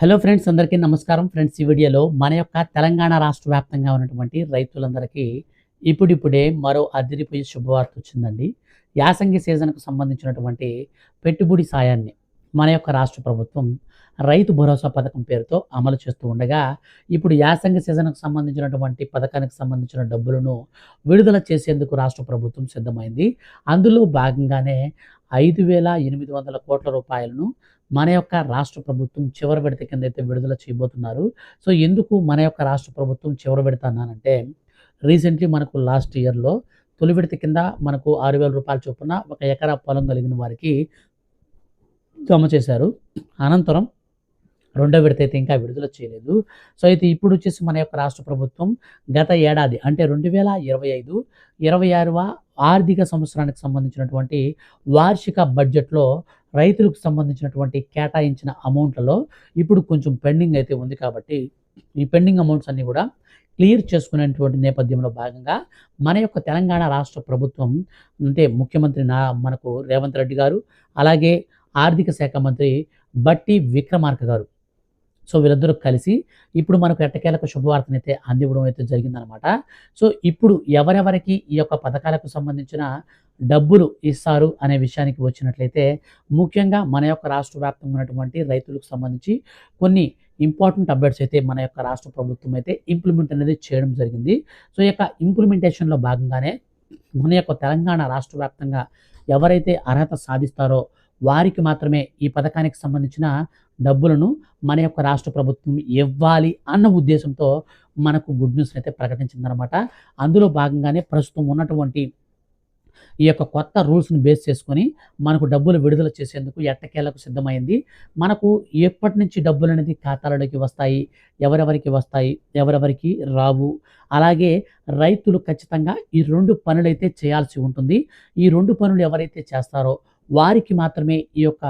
Hello friends అందరికీ నమస్కారం. Friends ఈ వీడియోలో మన యొక్క తెలంగాణ రాష్ట్ర వ్యాప్తంగా ఉన్నటువంటి రైతులందరికీ ఇప్పుడిప్పుడే మరో అదిరిపోయే శుభవార్త వచ్చిందండి. యాసంగి సీజన్కు సంబంధించినటువంటి పెట్టుబడి సాయాన్ని మన యొక్క రాష్ట్ర ప్రభుత్వం రైతు భరోసా పథకం పేరుతో అమలు చేస్తూ ఉండగా ఇప్పుడు యాసంగి సీజన్కు సంబంధించినటువంటి పథకానికి సంబంధించిన డబ్బులను విడుదల చేసేందుకు రాష్ట్ర ప్రభుత్వం సిద్ధమైంది. అందులో భాగంగానే ఐదు వేల ఎనిమిది వందల కోట్ల రూపాయలను మన యొక్క రాష్ట్ర ప్రభుత్వం చివరి విడత కింద అయితే విడుదల చేయబోతున్నారు. సో ఎందుకు మన యొక్క రాష్ట్ర ప్రభుత్వం చివరి విడత అన్నానంటే రీసెంట్లీ మనకు లాస్ట్ ఇయర్లో తొలి విడత కింద మనకు ఆరు వేల రూపాయల చొప్పున ఒక ఎకరా పొలం కలిగిన వారికి జమ చేశారు. అనంతరం రెండో విడత అయితే ఇంకా విడుదల చేయలేదు. సో అయితే ఇప్పుడు వచ్చేసి మన యొక్క రాష్ట్ర ప్రభుత్వం గత ఏడాది అంటే రెండు వేల ఇరవై ఐదు ఇరవై ఆరవ ఆర్థిక సంవత్సరానికి సంబంధించినటువంటి వార్షిక బడ్జెట్లో రైతులకు సంబంధించినటువంటి కేటాయించిన అమౌంట్లలో ఇప్పుడు కొంచెం పెండింగ్ అయితే ఉంది కాబట్టి ఈ పెండింగ్ అమౌంట్స్ అన్నీ కూడా క్లియర్ చేసుకునేటువంటి నేపథ్యంలో భాగంగా మన యొక్క తెలంగాణ రాష్ట్ర ప్రభుత్వం అంటే ముఖ్యమంత్రి నా మనకు రేవంత్ రెడ్డి గారు అలాగే ఆర్థిక శాఖ మంత్రి బట్టి విక్రమార్క గారు సో వీళ్ళిద్దరూ కలిసి ఇప్పుడు మనకు ఎట్టకేలకు శుభవార్తను అయితే అందివ్వడం అయితే జరిగిందనమాట. సో ఇప్పుడు ఎవరెవరికి ఈ యొక్క పథకాలకు సంబంధించిన డబ్బులు ఇస్తారు అనే విషయానికి వచ్చినట్లయితే ముఖ్యంగా మన యొక్క రాష్ట్ర వ్యాప్తంగా ఉన్నటువంటి రైతులకు సంబంధించి కొన్ని ఇంపార్టెంట్ అప్డేట్స్ అయితే మన యొక్క రాష్ట్ర ప్రభుత్వం అయితే ఇంప్లిమెంట్ అనేది చేయడం జరిగింది. సో ఈ యొక్క ఇంప్లిమెంటేషన్లో భాగంగానే మన యొక్క తెలంగాణ రాష్ట్ర వ్యాప్తంగా ఎవరైతే అర్హత సాధిస్తారో వారికి మాత్రమే ఈ పథకానికి సంబంధించిన డబ్బులను మన యొక్క రాష్ట్ర ప్రభుత్వం ఇవ్వాలి అన్న ఉద్దేశంతో మనకు గుడ్ న్యూస్ అయితే ప్రకటించిందనమాట అందులో భాగంగానే ప్రస్తుతం ఉన్నటువంటి ఈ యొక్క కొత్త రూల్స్ని బేస్ చేసుకొని మనకు డబ్బులు విడుదల చేసేందుకు ఎట్టకేలకు సిద్ధమైంది. మనకు ఎప్పటి నుంచి డబ్బులు అనేది ఖాతాలలోకి వస్తాయి ఎవరెవరికి వస్తాయి ఎవరెవరికి రావు? అలాగే రైతులు ఖచ్చితంగా ఈ రెండు పనులైతే చేయాల్సి ఉంటుంది. ఈ రెండు పనులు ఎవరైతే చేస్తారో వారికి మాత్రమే ఈ యొక్క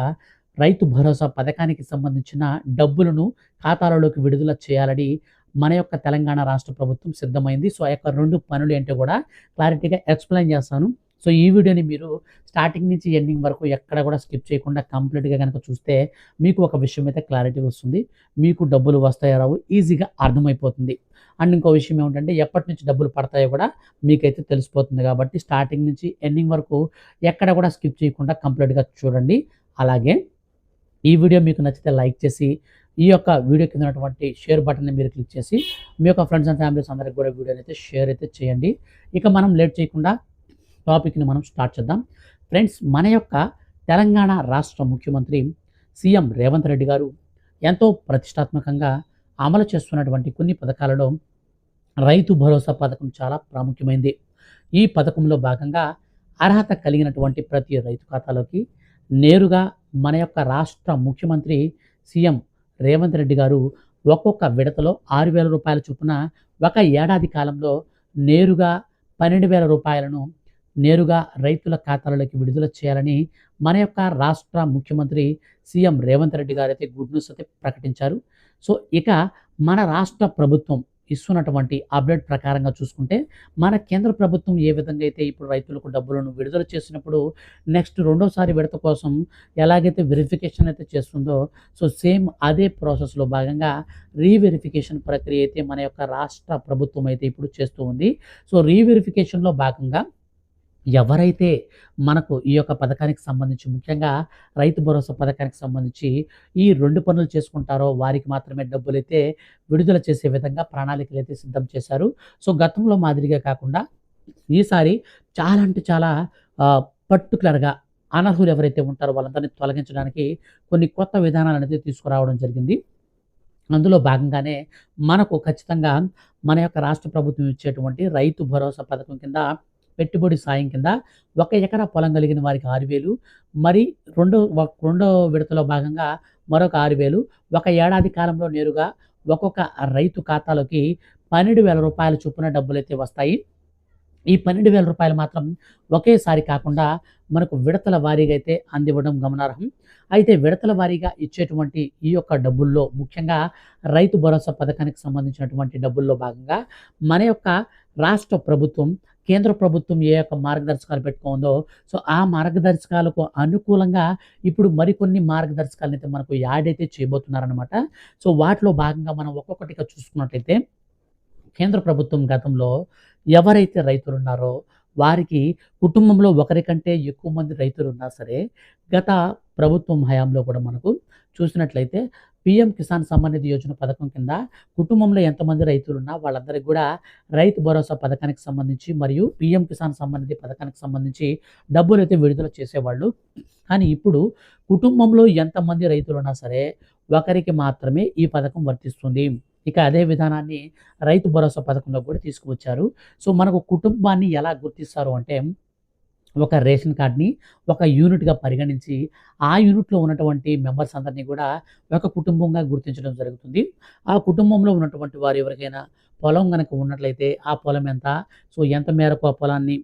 రైతు భరోసా పథకానికి సంబంధించిన డబ్బులను ఖాతాలలోకి విడుదల చేయాలని మన యొక్క తెలంగాణ రాష్ట్ర ప్రభుత్వం సిద్ధమైంది. సో ఆ యొక్క రెండు పనులు ఏంటో కూడా క్లారిటీగా ఎక్స్ప్లెయిన్ చేస్తాను. సో ఈ వీడియోని మీరు స్టార్టింగ్ నుంచి ఎండింగ్ వరకు ఎక్కడ కూడా స్కిప్ చేయకుండా కంప్లీట్గా కనుక చూస్తే మీకు ఒక విషయం అయితే క్లారిటీ వస్తుంది. మీకు డబ్బులు వస్తాయో రావు ఈజీగా అర్థమైపోతుంది. అండ్ ఇంకో విషయం ఏమిటంటే ఎప్పటి నుంచి డబ్బులు పడతాయో కూడా మీకైతే తెలిసిపోతుంది కాబట్టి స్టార్టింగ్ నుంచి ఎండింగ్ వరకు ఎక్కడ కూడా స్కిప్ చేయకుండా కంప్లీట్గా చూడండి. అలాగే ఈ వీడియో మీకు నచ్చితే లైక్ చేసి ఈ యొక్క వీడియో కింద ఉన్నటువంటి షేర్ బటన్ని మీరు క్లిక్ చేసి మీ యొక్క ఫ్రెండ్స్ అండ్ ఫ్యామిలీస్ అందరికి కూడా వీడియోని అయితే షేర్ అయితే చేయండి. ఇక మనం లేట్ చేయకుండా టాపిక్ని మనం స్టార్ట్ చేద్దాం. ఫ్రెండ్స్ మన యొక్క తెలంగాణ రాష్ట్ర ముఖ్యమంత్రి సీఎం రేవంత్ రెడ్డి గారు ఎంతో ప్రతిష్టాత్మకంగా అమలు చేస్తున్నటువంటి కొన్ని పథకాలలో రైతు భరోసా పథకం చాలా ప్రాముఖ్యమైంది. ఈ పథకంలో భాగంగా అర్హత కలిగినటువంటి ప్రతి రైతు ఖాతాలోకి నేరుగా మన యొక్క రాష్ట్ర ముఖ్యమంత్రి సీఎం రేవంత్ రెడ్డి గారు ఒక్కొక్క విడతలో ఆరు వేల రూపాయల చొప్పున ఒక ఏడాది కాలంలో నేరుగా పన్నెండు వేల రూపాయలను నేరుగా రైతుల ఖాతాలలోకి విడుదల చేయాలని మన యొక్క రాష్ట్ర ముఖ్యమంత్రి సీఎం రేవంత్ రెడ్డి గారు అయితే గుడ్ న్యూస్ అయితే ప్రకటించారు. సో ఇక మన రాష్ట్ర ప్రభుత్వం ఇస్తున్నటువంటి అప్డేట్ ప్రకారంగా చూసుకుంటే మన కేంద్ర ప్రభుత్వం ఏ విధంగా అయితే ఇప్పుడు రైతులకు డబ్బులను విడుదల చేసినప్పుడు నెక్స్ట్ రెండోసారి విడత కోసం ఎలాగైతే వెరిఫికేషన్ అయితే చేస్తుందో సో సేమ్ అదే ప్రాసెస్లో భాగంగా రీవెరిఫికేషన్ ప్రక్రియ అయితే మన యొక్క రాష్ట్ర ప్రభుత్వం అయితే ఇప్పుడు చేస్తూ ఉంది. సో రీవెరిఫికేషన్లో భాగంగా ఎవరైతే మనకు ఈ యొక్క పథకానికి సంబంధించి ముఖ్యంగా రైతు భరోసా పథకానికి సంబంధించి ఈ రెండు పనులు చేసుకుంటారో వారికి మాత్రమే డబ్బులు అయితే విడుదల చేసే విధంగా ప్రణాళికలు అయితే సిద్ధం చేశారు. సో గతంలో మాదిరిగా కాకుండా ఈసారి చాలా అంటే చాలా పర్టికులర్గా అనర్హులు ఎవరైతే ఉంటారో వాళ్ళందరినీ తొలగించడానికి కొన్ని కొత్త విధానాలు అనేది తీసుకురావడం జరిగింది. అందులో భాగంగానే మనకు ఖచ్చితంగా మన యొక్క రాష్ట్ర ప్రభుత్వం ఇచ్చేటువంటి రైతు భరోసా పథకం కింద పెట్టుబడి సాయం కింద ఒక ఎకరా పొలం కలిగిన వారికి ఆరు వేలు మరి రెండో రెండో విడతలో భాగంగా మరొక ఆరు వేలు ఒక ఏడాది కాలంలో నేరుగా ఒక్కొక్క రైతు ఖాతాలోకి పన్నెండు వేల రూపాయల చొప్పున డబ్బులైతే వస్తాయి. ఈ పన్నెండు వేల రూపాయలు మాత్రం ఒకేసారి కాకుండా మనకు విడతల వారీగా అయితే అందివ్వడం గమనార్హం. అయితే విడతల వారీగా ఇచ్చేటువంటి ఈ యొక్క డబ్బుల్లో ముఖ్యంగా రైతు భరోసా పథకానికి సంబంధించినటువంటి డబ్బుల్లో భాగంగా మన యొక్క రాష్ట్ర ప్రభుత్వం కేంద్ర ప్రభుత్వం ఏ యొక్క మార్గదర్శకాలు పెట్టుకుందో సో ఆ మార్గదర్శకాలకు అనుకూలంగా ఇప్పుడు మరికొన్ని మార్గదర్శకాలను అయితే మనకు యాడ్ అయితే చేయబోతున్నారనమాట సో వాటిలో భాగంగా మనం ఒక్కొక్కటిగా చూసుకున్నట్లయితే కేంద్ర ప్రభుత్వం గతంలో ఎవరైతే రైతులు ఉన్నారో వారికి కుటుంబంలో ఒకరి కంటే ఎక్కువ మంది రైతులు ఉన్నా సరే గత ప్రభుత్వం హయాంలో కూడా మనకు చూసినట్లయితే పిఎం కిసాన్ సమ్మాన్ నిధి యోజన పథకం కింద కుటుంబంలో ఎంతమంది రైతులు ఉన్నా వాళ్ళందరికీ కూడా రైతు భరోసా పథకానికి సంబంధించి మరియు పిఎం కిసాన్ సమ్మాన్ నిధి పథకానికి సంబంధించి డబ్బులు అయితే విడుదల చేసేవాళ్ళు. కానీ ఇప్పుడు కుటుంబంలో ఎంతమంది రైతులు ఉన్నా సరే ఒకరికి మాత్రమే ఈ పథకం వర్తిస్తుంది. ఇక అదే విధానాన్ని రైతు భరోసా పథకంలో కూడా తీసుకువచ్చారు. సో మనకు కుటుంబాన్ని ఎలా గుర్తిస్తారు అంటే ఒక రేషన్ కార్డ్ని ఒక యూనిట్గా పరిగణించి ఆ యూనిట్లో ఉన్నటువంటి మెంబర్స్ అందరినీ కూడా ఒక కుటుంబంగా గుర్తించడం జరుగుతుంది. ఆ కుటుంబంలో ఉన్నటువంటి వారు ఎవరికైనా పొలం కనుక ఉన్నట్లయితే ఆ పొలం ఎంత? సో ఎంత మేరకు ఆ పొలాన్ని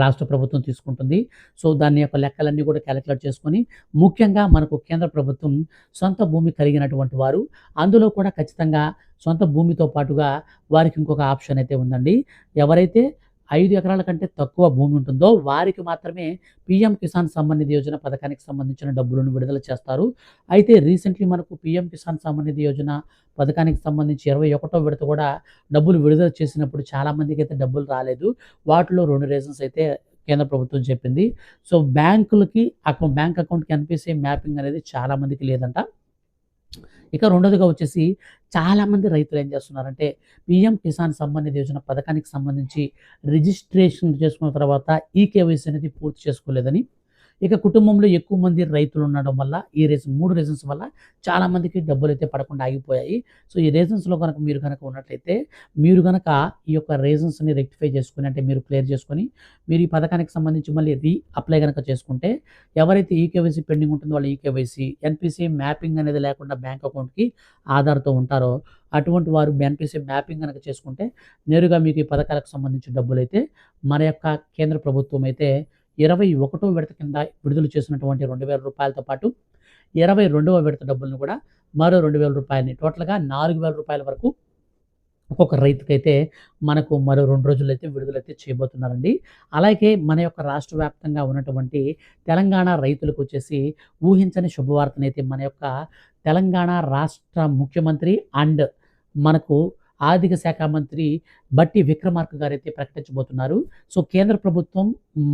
రాష్ట్ర ప్రభుత్వం తీసుకుంటుంది? సో దాని యొక్క లెక్కలన్నీ కూడా క్యాలిక్యులేట్ చేసుకొని ముఖ్యంగా మనకు కేంద్ర ప్రభుత్వం సొంత భూమి కలిగినటువంటి వారు. అందులో కూడా ఖచ్చితంగా సొంత భూమితో పాటుగా వారికి ఇంకొక ఆప్షన్ అయితే ఉందండి. ఎవరైతే ఐదు ఎకరాల కంటే తక్కువ భూమి ఉంటుందో వారికి మాత్రమే పిఎం కిసాన్ సంబంధిత యోజన పథకానికి సంబంధించిన డబ్బులను విడుదల చేస్తారు. అయితే రీసెంట్లీ మనకు పిఎం కిసాన్ సంబంధిత యోజన పథకానికి సంబంధించి ఇరవై ఒకటో విడత కూడా డబ్బులు విడుదల చేసినప్పుడు చాలామందికి అయితే డబ్బులు రాలేదు. వాటిలో రెండు రీజన్స్ అయితే కేంద్ర ప్రభుత్వం చెప్పింది. సో బ్యాంకులకి అకౌంట్ బ్యాంక్ అకౌంట్కి ఎన్పిసి మ్యాపింగ్ అనేది చాలామందికి లేదంట. ఇక రెండోదిగా వచ్చేసి చాలామంది రైతులు ఏం చేస్తున్నారంటే పిఎం కిసాన్ సమ్మాన్ నిధి యోజన పథకానికి సంబంధించి రిజిస్ట్రేషన్ చేసుకున్న తర్వాత ఈ కేవైసీ అనేది పూర్తి చేసుకోలేదని ఇక కుటుంబంలో ఎక్కువ మంది రైతులు ఉండడం వల్ల ఈ రీజన్ మూడు రీజన్స్ వల్ల చాలామందికి డబ్బులు అయితే పడకుండా ఆగిపోయాయి. సో ఈ రీజన్స్లో కనుక మీరు కనుక ఉన్నట్లయితే మీరు కనుక ఈ యొక్క రీజన్స్ని రెక్టిఫై చేసుకుని అంటే మీరు క్లియర్ చేసుకొని మీరు ఈ పథకానికి సంబంధించి మళ్ళీ రీ అప్లై కనుక చేసుకుంటే ఎవరైతే ఈ కేవైసీ పెండింగ్ ఉంటుందో వాళ్ళు ఈ కేవైసీ ఎన్పిసి మ్యాపింగ్ అనేది లేకుండా బ్యాంక్ అకౌంట్కి ఆధార్తో ఉంటారో అటువంటి వారు ఎన్పిసి మ్యాపింగ్ కనుక చేసుకుంటే నేరుగా మీకు ఈ పథకాలకు సంబంధించిన డబ్బులు అయితే మన యొక్క కేంద్ర ప్రభుత్వం అయితే ఇరవై ఒకటో విడత కింద విడుదల చేసినటువంటి రెండు వేల రూపాయలతో పాటు ఇరవై రెండవ విడత డబ్బులను కూడా మరో రెండు వేల రూపాయలని టోటల్గా నాలుగు వేల రూపాయల వరకు ఒక్కొక్క రైతుకైతే మనకు మరో రెండు రోజులు అయితే విడుదలైతే చేయబోతున్నారండి. అలాగే మన యొక్క రాష్ట్ర వ్యాప్తంగా ఉన్నటువంటి తెలంగాణ రైతులకు వచ్చేసి ఊహించని శుభవార్తనైతే మన యొక్క తెలంగాణ రాష్ట్ర ముఖ్యమంత్రి అండ్ మనకు ఆర్థిక శాఖ మంత్రి బట్టి విక్రమార్క గారైతే ప్రకటించబోతున్నారు. సో కేంద్ర ప్రభుత్వం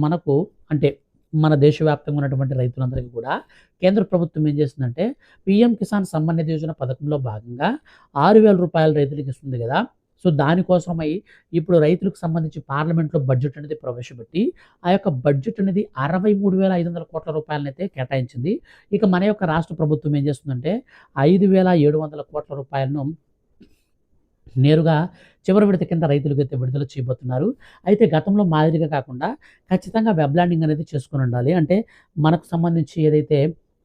మనకు అంటే మన దేశవ్యాప్తంగా ఉన్నటువంటి రైతులందరికీ కూడా కేంద్ర ప్రభుత్వం ఏం చేస్తుందంటే పిఎం కిసాన్ సమ్మాన్ యోజన పథకంలో భాగంగా ఆరు వేల రూపాయలు రైతులకు ఇస్తుంది కదా. సో దానికోసమై ఇప్పుడు రైతులకు సంబంధించి పార్లమెంట్లో బడ్జెట్ అనేది ప్రవేశపెట్టి ఆ యొక్క బడ్జెట్ అనేది అరవై మూడు వేల ఐదు వందల కోట్ల రూపాయలనైతే కేటాయించింది. ఇక మన యొక్క రాష్ట్ర ప్రభుత్వం ఏం చేస్తుందంటే ఐదు వేల ఏడు వందల కోట్ల రూపాయలను నేరుగా చివరి విడత కింద రైతులకు అయితే విడుదల చేయబోతున్నారు. అయితే గతంలో మాదిరిగా కాకుండా ఖచ్చితంగా వెబ్ ల్యాండింగ్ అనేది చేసుకుని ఉండాలి. అంటే మనకు సంబంధించి ఏదైతే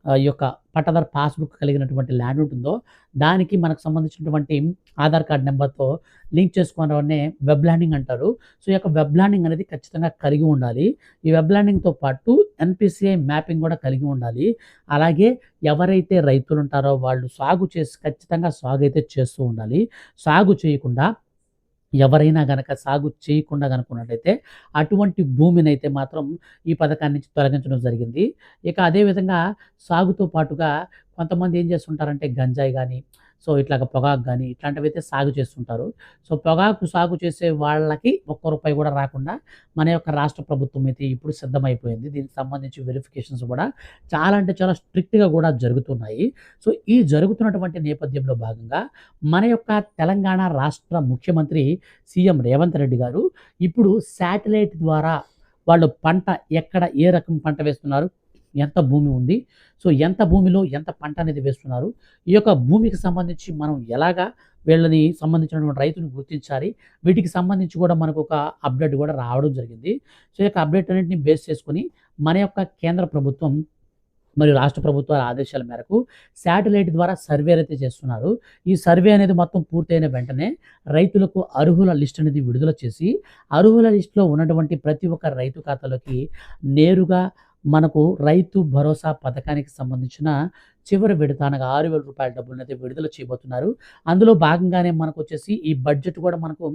ఆ, ఈ యొక్క పట్టదార్ పాస్బుక్ కలిగినటువంటి ల్యాండ్ ఉంటుందో దానికి మనకు సంబంధించినటువంటి ఆధార్ కార్డ్ నెంబర్తో లింక్ చేసుకోవడాన్ని వెబ్ ల్యాండింగ్ అంటారు. సో ఈ యొక్క వెబ్ ల్యాండింగ్ అనేది ఖచ్చితంగా కలిగి ఉండాలి. ఈ వెబ్ ల్యాండింగ్తో పాటు ఎన్పిసిఐ మ్యాపింగ్ కూడా కలిగి ఉండాలి. అలాగే ఎవరైతే రైతులు ఉంటారో వాళ్ళు సాగు చేసి ఖచ్చితంగా సాగు అయితే చేస్తూ ఉండాలి. సాగు చేయకుండా ఎవరైనా గనక సాగు చేయకుండా కనుకున్నట్లయితే అటువంటి భూమిని అయితే మాత్రం ఈ పథకాన్ని నుంచి తొలగించడం జరిగింది. ఇక అదేవిధంగా సాగుతో పాటుగా కొంతమంది ఏం చేస్తుంటారంటే గంజాయి కానీ సో ఇట్లాగ పొగాకు కానీ ఇట్లాంటివి అయితే సాగు చేస్తుంటారు. సో పొగాకు సాగు చేసే వాళ్ళకి ఒక్క రూపాయి కూడా రాకుండా మన యొక్క రాష్ట్ర ప్రభుత్వం అయితే ఇప్పుడు సిద్ధమైపోయింది. దీనికి సంబంధించి వెరిఫికేషన్స్ కూడా చాలా అంటే చాలా స్ట్రిక్ట్గా కూడా జరుగుతున్నాయి. సో ఈ జరుగుతున్నటువంటి నేపథ్యంలో భాగంగా మన యొక్క తెలంగాణ రాష్ట్ర ముఖ్యమంత్రి సీఎం రేవంత్ రెడ్డి గారు ఇప్పుడు శాటిలైట్ ద్వారా వాళ్ళు పంట ఎక్కడ ఏ రకం పంట వేస్తున్నారు? ఎంత భూమి ఉంది? సో ఎంత భూమిలో ఎంత పంట అనేది వేస్తున్నారు? ఈ యొక్క భూమికి సంబంధించి మనం ఎలాగా వీళ్ళని సంబంధించినటువంటి రైతుని గుర్తించాలి? వీటికి సంబంధించి కూడా మనకు ఒక అప్డేట్ కూడా రావడం జరిగింది. సో ఈ యొక్క అప్డేట్ అన్నింటిని బేస్ చేసుకుని మన యొక్క కేంద్ర ప్రభుత్వం మరియు రాష్ట్ర ప్రభుత్వాల ఆదేశాల మేరకు శాటిలైట్ ద్వారా సర్వే అయితే చేస్తున్నారు. ఈ సర్వే అనేది మొత్తం పూర్తయిన వెంటనే రైతులకు అర్హుల లిస్ట్ అనేది విడుదల చేసి అర్హుల లిస్టులో ఉన్నటువంటి ప్రతి ఒక్క రైతు ఖాతాలోకి నేరుగా మనకు రైతు భరోసా పథకానికి సంబంధించిన చివరి విడత అనగా ఆరు వేల రూపాయల డబ్బులను అయితే విడుదల చేయబోతున్నారు. అందులో భాగంగానే మనకు వచ్చేసి ఈ బడ్జెట్ కూడా మనకు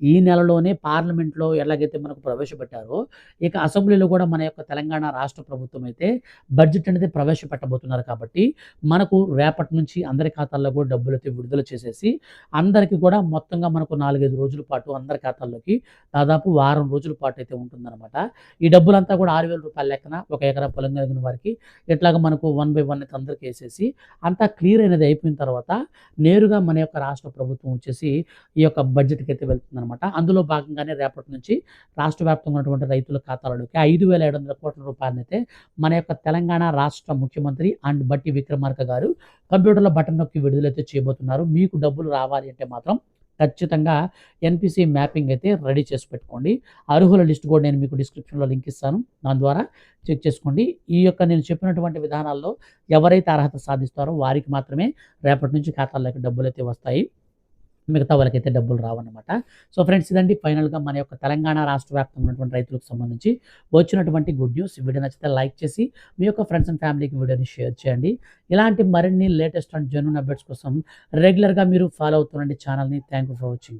ఈ నెలలోనే పార్లమెంట్లో ఎలాగైతే మనకు ప్రవేశపెట్టారో ఇక అసెంబ్లీలో కూడా మన యొక్క తెలంగాణ రాష్ట్ర ప్రభుత్వం అయితే బడ్జెట్ అనేది ప్రవేశపెట్టబోతున్నారు కాబట్టి మనకు రేపటి నుంచి అందరి ఖాతాల్లో కూడా డబ్బులు అయితే విడుదల చేసేసి అందరికీ కూడా మొత్తంగా మనకు నాలుగైదు రోజుల పాటు అందరి ఖాతాల్లోకి దాదాపు వారం రోజుల పాటు అయితే ఉంటుందన్నమాట. ఈ డబ్బులంతా కూడా ఆరు వేల రూపాయల లెక్కన ఒక ఎకరా పొలం కలిగిన వారికి ఇట్లాగ మనకు వన్ బై వన్ అయితే అందరికీ చేసేసి అంతా క్లియర్ అనేది అయిపోయిన తర్వాత నేరుగా మన యొక్క రాష్ట్ర ప్రభుత్వం వచ్చేసి ఈ యొక్క బడ్జెట్కి అయితే వెళ్తుందనమాట అందులో భాగంగానే రేపటి నుంచి రాష్ట్ర వ్యాప్తంగా ఉన్నటువంటి రైతుల ఖాతాలలోకి ఐదు వేల ఏడు వందల కోట్ల రూపాయలనైతే మన యొక్క తెలంగాణ రాష్ట్ర ముఖ్యమంత్రి అండ్ బట్టి విక్రమార్క గారు కంప్యూటర్లో బటన్ నొక్కి విడుదలైతే చేయబోతున్నారు. మీకు డబ్బులు రావాలి అంటే మాత్రం ఖచ్చితంగా ఎన్పిసి మ్యాపింగ్ అయితే రెడీ చేసి పెట్టుకోండి. అర్హుల లిస్ట్ కూడా నేను మీకు డిస్క్రిప్షన్లో లింక్ ఇస్తాను. దాని ద్వారా చెక్ చేసుకోండి. ఈ యొక్క నేను చెప్పినటువంటి విధానాల్లో ఎవరైతే అర్హత సాధిస్తారో వారికి మాత్రమే రేపటి నుంచి ఖాతాల్లోకి డబ్బులు అయితే వస్తాయి. మిగతా వాళ్ళకైతే డబ్బులు రావన్నమాట. సో ఫ్రెండ్స్ ఇదండి ఫైనల్గా మన యొక్క తెలంగాణ రాష్ట్ర వ్యాప్తంగా ఉన్నటువంటి రైతులకు సంబంధించి వచ్చినటువంటి గుడ్ న్యూస్. వీడియో నచ్చితే లైక్ చేసి మీ యొక్క ఫ్రెండ్స్ అండ్ ఫ్యామిలీకి వీడియోని షేర్ చేయండి. ఇలాంటి మరిన్ని లేటెస్ట్ అండ్ జెన్యున్ అప్డేట్స్ కోసం రెగ్యులర్గా మీరు ఫాలో అవుతుండండి ఛానల్ని. Thank you for watching.